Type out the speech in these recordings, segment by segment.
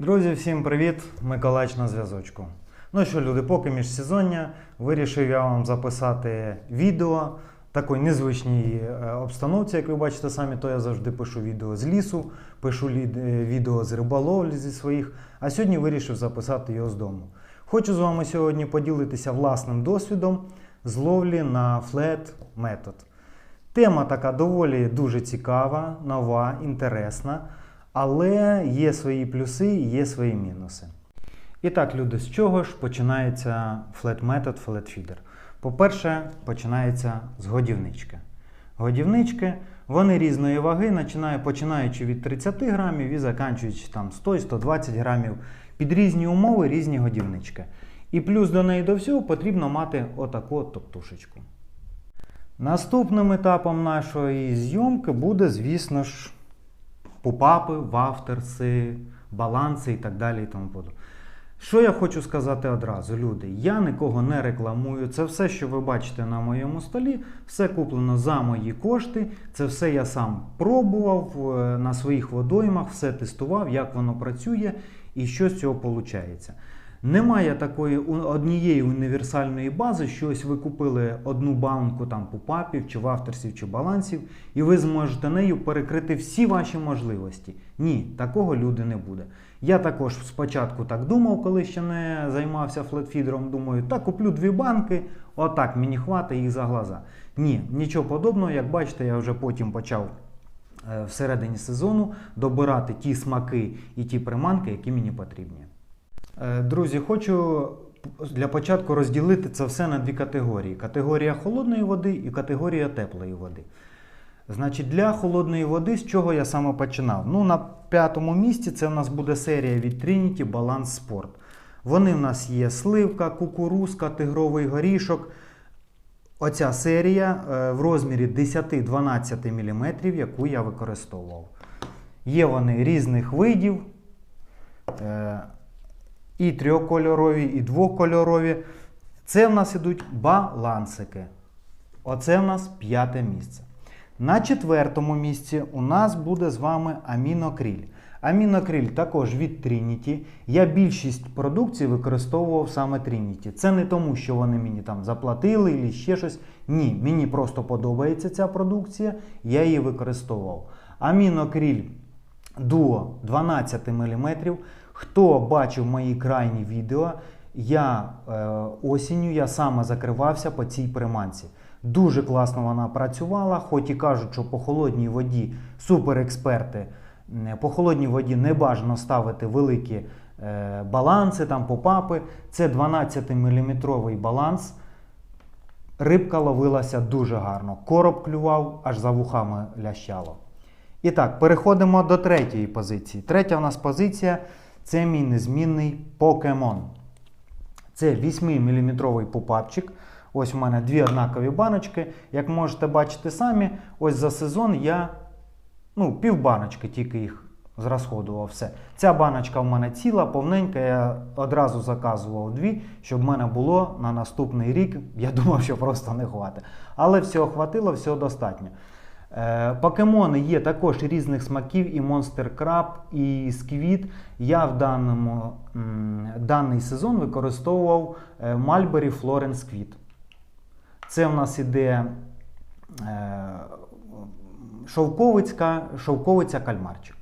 Друзі, всім привіт! Миколаїч на зв'язочку. Ну що, люди, поки міжсезоння, вирішив я вам записати відео такої незвичній е, обстановці, як ви бачите самі, то я завжди пишу відео з лісу, пишу е, відео з риболовлі зі своїх, а сьогодні вирішив записати його з дому. Хочу з вами сьогодні поділитися власним досвідом з ловлі на флет метод. Тема така доволі дуже цікава, нова, інтересна, але є свої плюси і є свої мінуси. І так, люди, з чого ж починається флет метод, флет фідер? По-перше, починається з годівнички. Годівнички, вони різної ваги, починаючи від 30 грамів і заканчуючи там 100-120 грамів. Під різні умови різні годівнички. І плюс до неї до всього потрібно мати отаку от топтушечку. Наступним етапом нашої зйомки буде, звісно ж, попапи, вафтерси, баланси і так далі. і тому подобне. Що я хочу сказати одразу, люди? Я нікого не рекламую. Це все, що ви бачите на моєму столі, все куплено за мої кошти. Це все я сам пробував е, на своїх водоймах, все тестував, як воно працює і що з цього виходить. Немає такої однієї універсальної бази, що ось ви купили одну банку там попапів, чи вафтерсів, чи балансів, і ви зможете нею перекрити всі ваші можливості. Ні, такого люди не буде. Я також спочатку так думав, коли ще не займався флетфідером. Думаю, так куплю дві банки, отак мені хватить їх за глаза. Ні, нічого подобного. Як бачите, я вже потім почав е, всередині сезону добирати ті смаки і ті приманки, які мені потрібні. Е, Друзі, хочу для початку розділити це все на дві категорії: категорія холодної води і категорія теплої води. Значить, для холодної води, з чого я саме починав? Ну, на п'ятому місці це в нас буде серія від Trinity Balance Sport. Вони в нас є сливка, кукурузка, тигровий горішок. Оця серія е, в розмірі 10-12 мм, яку я використовував. Є вони різних видів. І трьохкольорові, і двокольорові. Це в нас ідуть балансики. Оце в нас п'яте місце. На четвертому місці у нас буде з вами амінокриль. Амінокриль також від Trinity. Я більшість продукції використовував саме Trinity. Це не тому, що вони мені там заплатили чи ще щось. Ні, мені просто подобається ця продукція, я її використовував. Амінокриль Duo 12 мм. Хто бачив мої крайні відео, я е, осінню я саме закривався по цій приманці. Дуже класно вона працювала, хоч і кажуть, що по холодній воді суперексперти, по холодній воді не бажано ставити великі е, баланси, там попапи. Це 12-мм баланс. Рибка ловилася дуже гарно. Короб клював, аж за вухами лящало. І так, переходимо до третьої позиції. Третя у нас позиція це мій незмінний покемон. Це 8-мм попапчик. Ось у мене дві однакові баночки. Як можете бачити самі, ось за сезон я ну, пів баночки тільки їх зрасходував все. Ця баночка в мене ціла, повненька. Я одразу заказував дві, щоб в мене було на наступний рік. Я думав, що просто не хватить. Але всього хватило, всього достатньо. Е, Покемони є також різних смаків, і Monster Crab, і Squid. Я в даному, даний сезон використовував е, Mulberry Florence Squid. Це в нас іде е, шовковицька, шовковиця кальмарчик.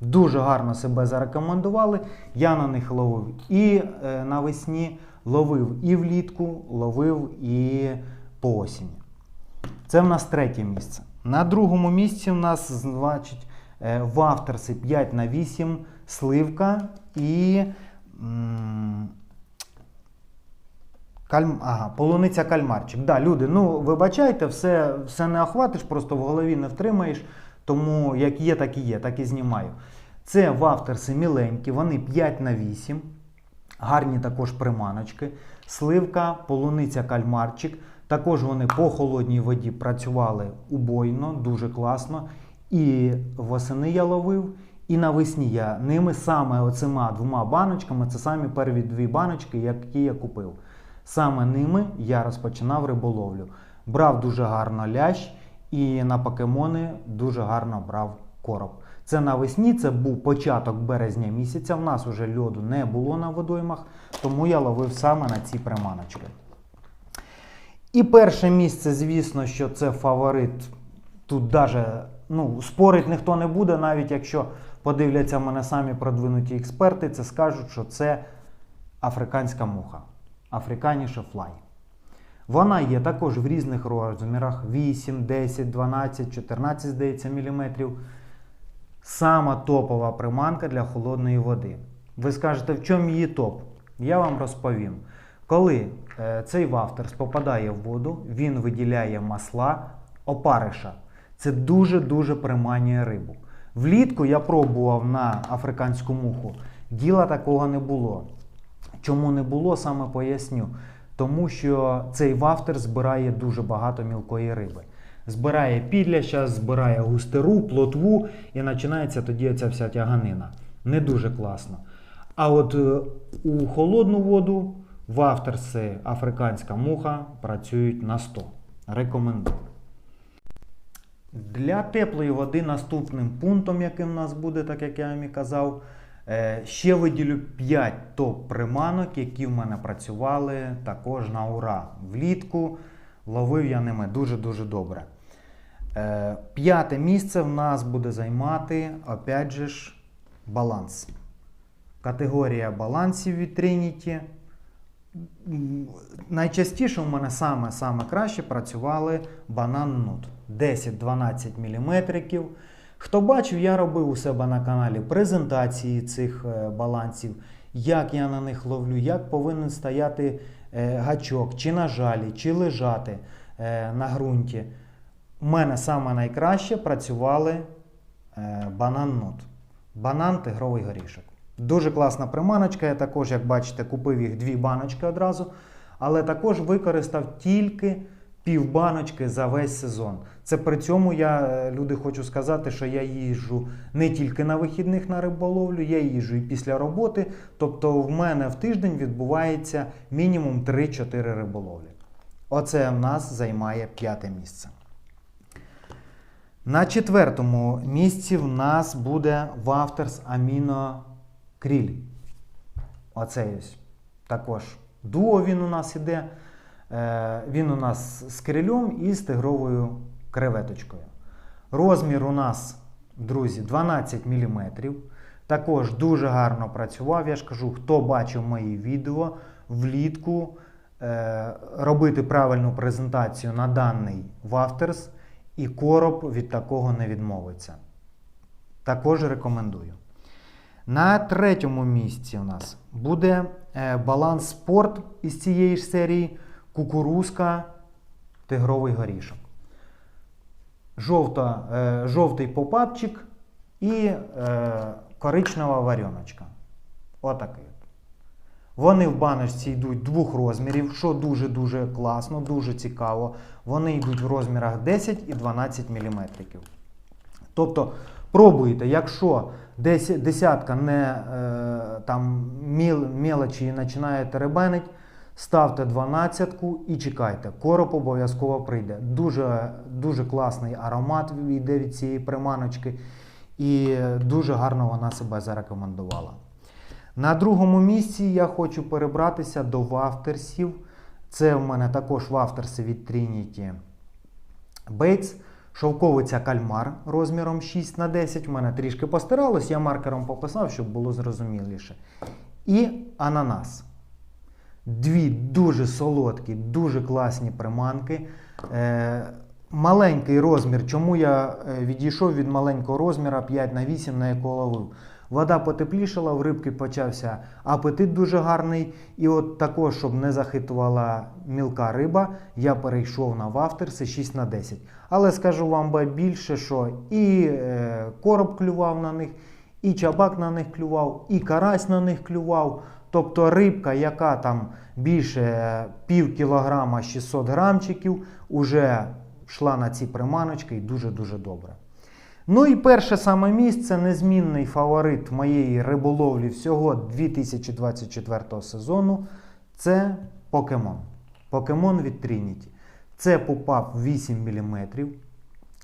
Дуже гарно себе зарекомендували. Я на них ловив і навесні, ловив і влітку, ловив і по осені. Це в нас третє місце. На другому місці в нас значить е, вафтерси 5 на 8, сливка і кальм, ага, полуниця кальмарчик. Да, люди, ну вибачайте, все, все не охватиш, просто в голові не втримаєш. Тому як є, так і є, так і знімаю. Це вафтерси міленькі, вони 5 на 8. Гарні також приманочки. Сливка, полуниця кальмарчик. Також вони по холодній воді працювали убойно, дуже класно. І восени я ловив, і навесні я ними саме оцима двома баночками, це самі перві дві баночки, які я купив. Саме ними я розпочинав риболовлю. Брав дуже гарно лящ і на покемони дуже гарно брав короб. Це навесні, це був початок березня місяця. В нас уже льоду не було на водоймах, тому я ловив саме на ці приманочки. І перше місце, звісно, що це фаворит. Тут даже ну, спорить ніхто не буде, навіть якщо подивляться мене самі продвинуті експерти, це скажуть, що це африканська муха. Африканіше флай. Вона є також в різних розмірах: 8, 10, 12, 14, здається, міліметрів. Сама топова приманка для холодної води. Ви скажете, в чому її топ? Я вам розповім. Коли е, цей вафтерс попадає в воду, він виділяє масла опариша. Це дуже-дуже приманює рибу. Влітку я пробував на африканську муху. Діла такого не було. Чому не було, саме поясню. Тому що цей вафтер збирає дуже багато мілкої риби. Збирає підляща, збирає густеру, плотву і починається тоді ця вся тяганина. Не дуже класно. А от е, у холодну воду вафтерси африканська муха працюють на 100. Рекомендую. Для теплої води наступним пунктом, яким в нас буде, так як я вам і казав, е, ще виділю 5 топ-приманок, які в мене працювали також на ура. Влітку ловив я ними дуже-дуже добре. Е, П'яте місце в нас буде займати, опять же ж, баланс. Категорія балансів від Trinity. Найчастіше у мене саме, саме краще працювали банан нут 10-12 мм. Хто бачив, я робив у себе на каналі презентації цих е, балансів, як я на них ловлю, як повинен стояти е, гачок, чи на жалі, чи лежати е, на ґрунті. У мене саме найкраще працювали банан нут. Банан тигровий горішок. Дуже класна приманочка. Я також, як бачите, купив їх дві баночки одразу, але також використав тільки пів баночки за весь сезон. Це при цьому я, е, люди, хочу сказати, що я їжджу не тільки на вихідних на риболовлю, я їжджу і після роботи. Тобто в мене в тиждень відбувається мінімум 3-4 риболовлі. Оце в нас займає п'яте місце. На четвертому місці в нас буде Вафтерс Аміно Кріль. Оцей ось також дуо він у нас іде. Е, Він у нас з крильом і з тигровою креветочкою. Розмір у нас, друзі, 12 мм. Також дуже гарно працював. Я ж кажу, хто бачив мої відео влітку, е, робити правильну презентацію на даний Вафтерс, і короб від такого не відмовиться. Також рекомендую. На третьому місці у нас буде е, баланс спорт із цієї ж серії кукурузка тигровий горішок. Жовта, е, жовтий попапчик і е, коричнева варіоночка. Отакий. Вони в баночці йдуть двох розмірів, що дуже-дуже класно, дуже цікаво. Вони йдуть в розмірах 10 і 12 мм. Тобто пробуйте, якщо десь десятка не е, там міл, мелочі починає теребенить, ставте 12 і чекайте. Короб обов'язково прийде. Дуже, дуже класний аромат йде від цієї приманочки, і дуже гарно вона себе зарекомендувала. На другому місці я хочу перебратися до вафтерсів. Це в мене також вафтерси від Trinity Bates. Шовковиця кальмар розміром 6 на 10 в мене трішки постиралось, я маркером пописав, щоб було зрозуміліше. І ананас. Дві дуже солодкі, дуже класні приманки. Е, маленький розмір. Чому я е, відійшов від маленького розміра 5 на 8, на ловив? Вода потеплішала, в рибки почався апетит дуже гарний. І от також, щоб не захитувала мілка риба, я перейшов на вафтерси 6 на 10. Але скажу вам більше, що і е, короб клював на них, і чабак на них клював, і карась на них клював. Тобто рибка, яка там більше е, пів кілограма 600 грамчиків, уже йшла на ці приманочки і дуже-дуже добре. Ну і перше саме місце, незмінний фаворит моєї риболовлі всього 2024 сезону це покемон. Покемон від Trinity. Це попав 8 мм.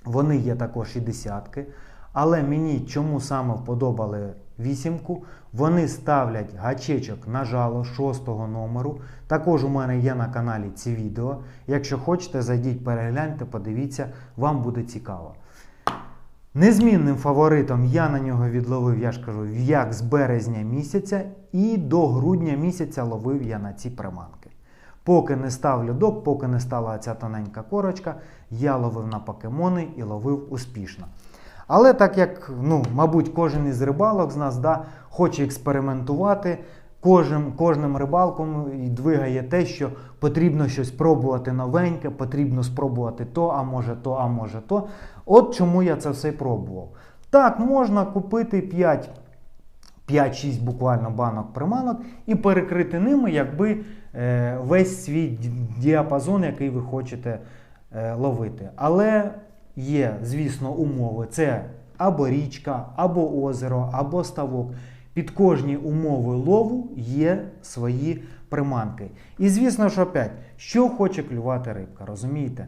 Вони є також і десятки. Але мені чому саме вподобали вісімку? Вони ставлять гачечок на жало шостого номеру. Також у мене є на каналі ці відео. Якщо хочете, зайдіть, перегляньте, подивіться, вам буде цікаво. Незмінним фаворитом я на нього відловив, я ж кажу, як з березня місяця і до грудня місяця ловив я на ці приманки. Поки не став льодок, поки не стала ця тоненька корочка, я ловив на покемони і ловив успішно. Але так як, ну, мабуть, кожен із рибалок з нас да, хоче експериментувати, кожним, кожним рибалком двигає те, що потрібно щось пробувати новеньке, потрібно спробувати то, а може то, а може то. От чому я це все пробував. Так, можна купити 5 5-6 буквально банок приманок і перекрити ними якби е, весь свій діапазон, який ви хочете е, ловити. Але є, звісно, умови: це або річка, або озеро, або ставок. Під кожні умови лову є свої приманки. І звісно ж, опять, що хоче клювати рибка, розумієте?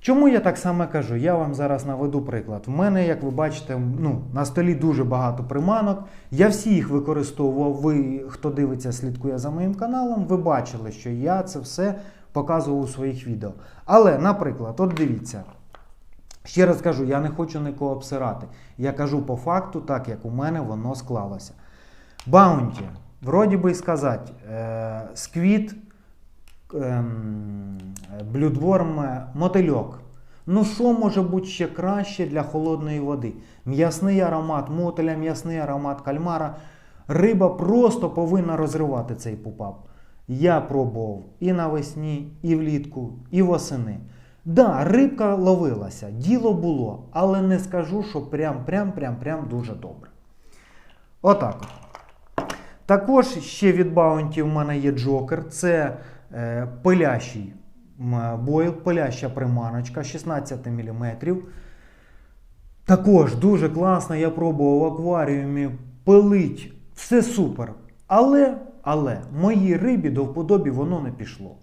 Чому я так само кажу? Я вам зараз наведу приклад. В мене, як ви бачите, ну, на столі дуже багато приманок. Я всі їх використовував. Ви, хто дивиться, слідкує за моїм каналом, ви бачили, що я це все показував у своїх відео. Але, наприклад, от дивіться. Ще раз кажу, я не хочу нікого обсирати. Я кажу по факту, так як у мене воно склалося. Баунті, вроді би сказати, е, сквіт, ем, блюдворм, е, мотильок. Ну що може бути ще краще для холодної води? М'ясний аромат мотиля, м'ясний аромат кальмара. Риба просто повинна розривати цей пупап. Я пробував і навесні, і влітку, і восени. Да, рибка ловилася, діло було, але не скажу, що прям-прям-прям-прям дуже добре. Отак. Також ще від Bounty в мене є джокер. Це е, пилящий бойл, пиляща приманочка 16 мм. Також дуже класно, я пробував в акваріумі пилить. Все супер. Але, але моїй рибі до вподобі воно не пішло.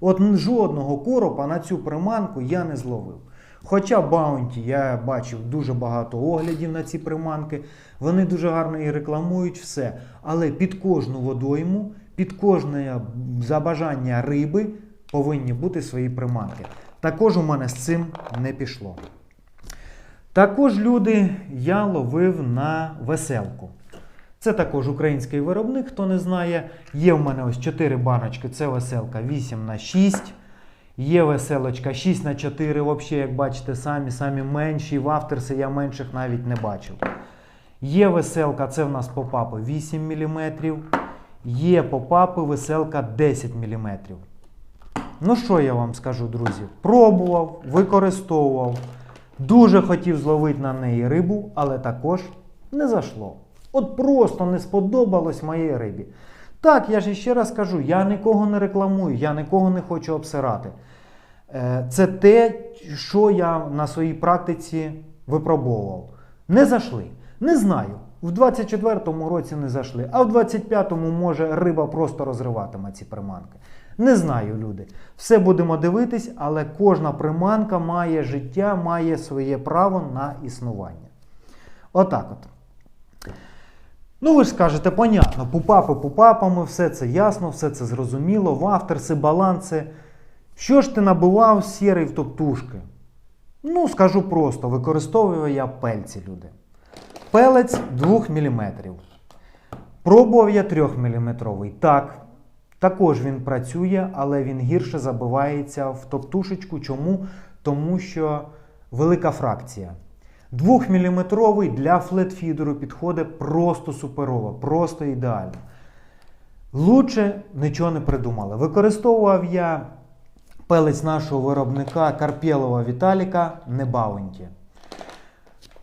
От жодного коропа на цю приманку я не зловив. Хоча Баунті я бачив дуже багато оглядів на ці приманки, вони дуже гарно і рекламують все. Але під кожну водойму, під кожне забажання риби повинні бути свої приманки. Також у мене з цим не пішло. Також люди я ловив на веселку. Це також український виробник, хто не знає. Є в мене ось 4 баночки, це веселка 8 на 6. Є веселочка 6 на 4, взагалі, як бачите, самі самі менші. В авторси я менших навіть не бачив. Є веселка, це в нас попапи 8 мм. Є попапи веселка 10 мм. Ну що я вам скажу, друзі? Пробував, використовував. Дуже хотів зловити на неї рибу, але також не зайшло. От просто не сподобалось моїй рибі. Так, я ж ще раз кажу, я нікого не рекламую, я нікого не хочу обсирати. Е, Це те, що я на своїй практиці випробовував. Не зайшли. Не знаю. В 24-му році не зайшли, а в 25-му може риба просто розриватиме ці приманки. Не знаю, люди. Все будемо дивитись, але кожна приманка має життя, має своє право на існування. Отак от. Ну, ви ж скажете, понятно, пупапи пупапами, все це ясно, все це зрозуміло, вафтерси, баланси. Що ж ти набивав сірий в топтушки? Ну, скажу просто, використовую я пельці, люди. Пелець 2 мм. Пробував я 3 мм. Так, також він працює, але він гірше забивається в топтушечку. Чому? Тому що велика фракція. 2-мм для флетфідеру підходить просто суперово, просто ідеально. Лучше нічого не придумали. Використовував я пелець нашого виробника Карпєлова Віталіка не Баунті.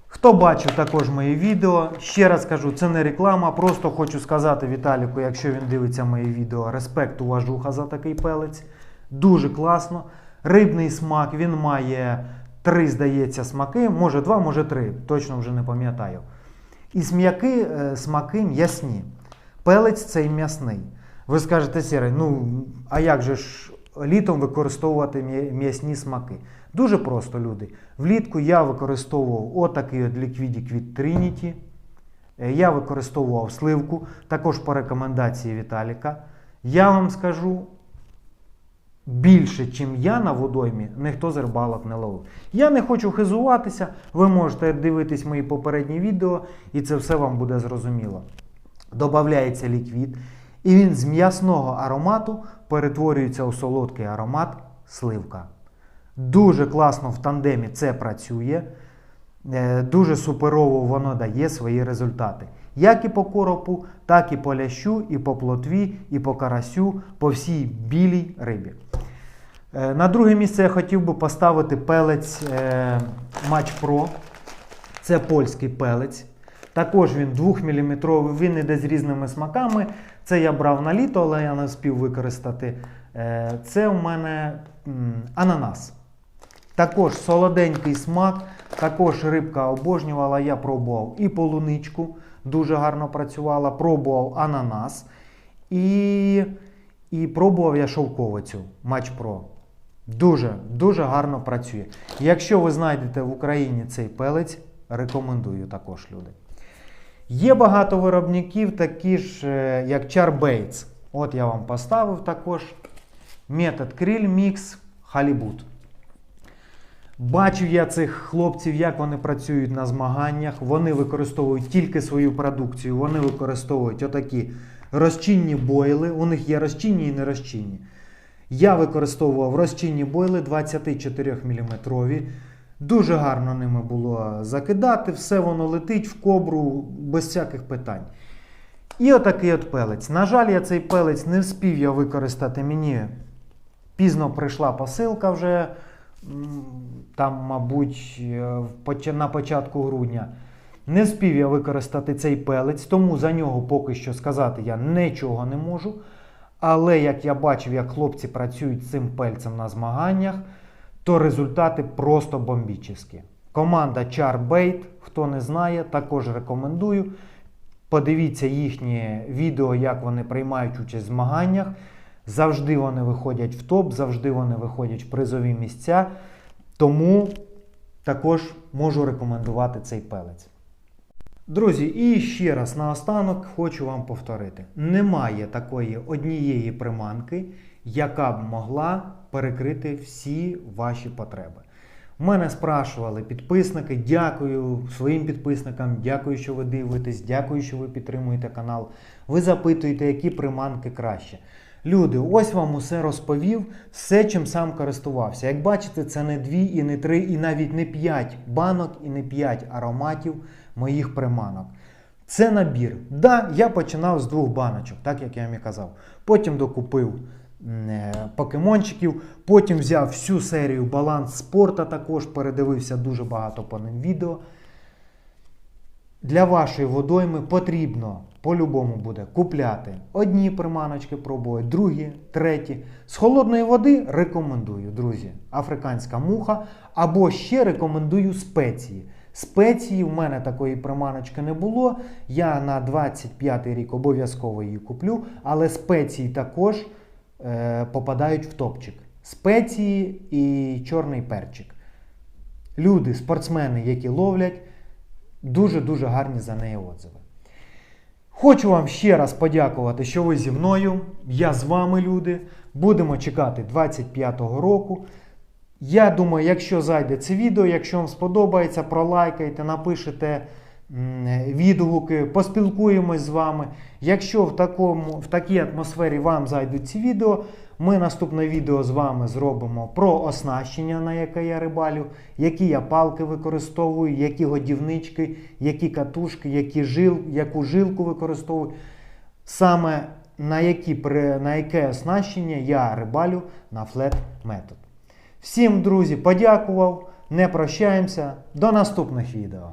Хто бачив також мої відео, ще раз кажу, це не реклама. Просто хочу сказати Віталіку, якщо він дивиться мої відео, респект, уважуха за такий пелець. Дуже класно. Рибний смак, він має три, здається, смаки, може два, може три, точно вже не пам'ятаю. І смаки, е, смаки м'ясні. Пелець цей м'ясний. Ви скажете, Сірий, ну а як же ж літом використовувати м'ясні смаки. Дуже просто, люди. Влітку я використовував отакий от ліквідік від Trinity. Е, Я використовував сливку, також по рекомендації Віталіка. Я вам скажу, більше, чим я на водоймі, ніхто з рибалок не ловив. Я не хочу хизуватися, ви можете дивитись мої попередні відео, і це все вам буде зрозуміло. Добавляється ліквід, і він з м'ясного аромату перетворюється у солодкий аромат сливка. Дуже класно в тандемі це працює. Е, Дуже суперово воно дає свої результати. Як і по коропу, так і по лящу, і по плотві, і по карасю, по всій білій рибі. Е, На друге місце я хотів би поставити пелець е, Match Pro. Це польський пелець. Також він 2-мм, він іде з різними смаками. Це я брав на літо, але я не встиг використати. Е, Це у мене ананас. Також солоденький смак, також рибка обожнювала. Я пробував і полуничку, дуже гарно працювала, пробував ананас. І, і пробував я шовковицю Match Pro. Дуже, дуже гарно працює. Якщо ви знайдете в Україні цей пелець, рекомендую також люди. Є багато виробників, такі ж, е, як Charbaits. От я вам поставив також. Метод Krill Mix Halibut. Бачив я цих хлопців, як вони працюють на змаганнях. Вони використовують тільки свою продукцію, вони використовують отакі розчинні бойли. У них є розчинні і нерозчинні. Я використовував розчинні бойли 24 мм. Дуже гарно ними було закидати, все воно летить в кобру без всяких питань. І отакий от пелець. На жаль, я цей пелець не вспів я використати мені. Пізно прийшла посилка вже там, мабуть, е, на початку грудня. Не вспів я використати цей пелець, тому за нього поки що сказати я нічого не можу. Але як я бачив, як хлопці працюють цим пельцем на змаганнях, то результати просто бомбічні. Команда Charbait, хто не знає, також рекомендую. Подивіться їхнє відео, як вони приймають участь в змаганнях. Завжди вони виходять в топ, завжди вони виходять в призові місця. Тому також можу рекомендувати цей пелець. Друзі, і ще раз наостанок хочу вам повторити: немає такої однієї приманки, яка б могла перекрити всі ваші потреби. Мене спрашували підписники. Дякую своїм підписникам, дякую, що ви дивитесь, дякую, що ви підтримуєте канал. Ви запитуєте, які приманки краще. Люди, ось вам усе розповів, все, чим сам користувався. Як бачите, це не дві, і не три, і навіть не п'ять банок, і не п'ять ароматів моїх приманок. Це набір. Да, я починав з двох баночок, так як я вам і казав. Потім докупив е, покемончиків, потім взяв всю серію баланс спорта, також передивився дуже багато по ним відео. Для вашої водойми потрібно по-любому буде купляти одні приманочки, пробувати, другі, треті. З холодної води рекомендую, друзі, африканська муха. Або ще рекомендую спеції. Спеції в мене такої приманочки не було. Я на 25 рік обов'язково її куплю, але спеції також е, попадають в топчик. Спеції і чорний перчик. Люди, спортсмени, які ловлять, дуже-дуже гарні за неї отзиви. Хочу вам ще раз подякувати, що ви зі мною. Я з вами, люди. Будемо чекати 25-го року. Я думаю, якщо зайде це відео, якщо вам сподобається, пролайкайте, напишете відгуки, поспілкуємось з вами. Якщо в, такому, в такій атмосфері вам зайдуть ці відео, ми наступне відео з вами зробимо про оснащення, на яке я рибалю, які я палки використовую, які годівнички, які катушки, які жил, яку жилку використовую. Саме на, які, на яке оснащення я рибалю на флет метод. Всім, друзі, подякував. Не прощаємося. До наступних відео.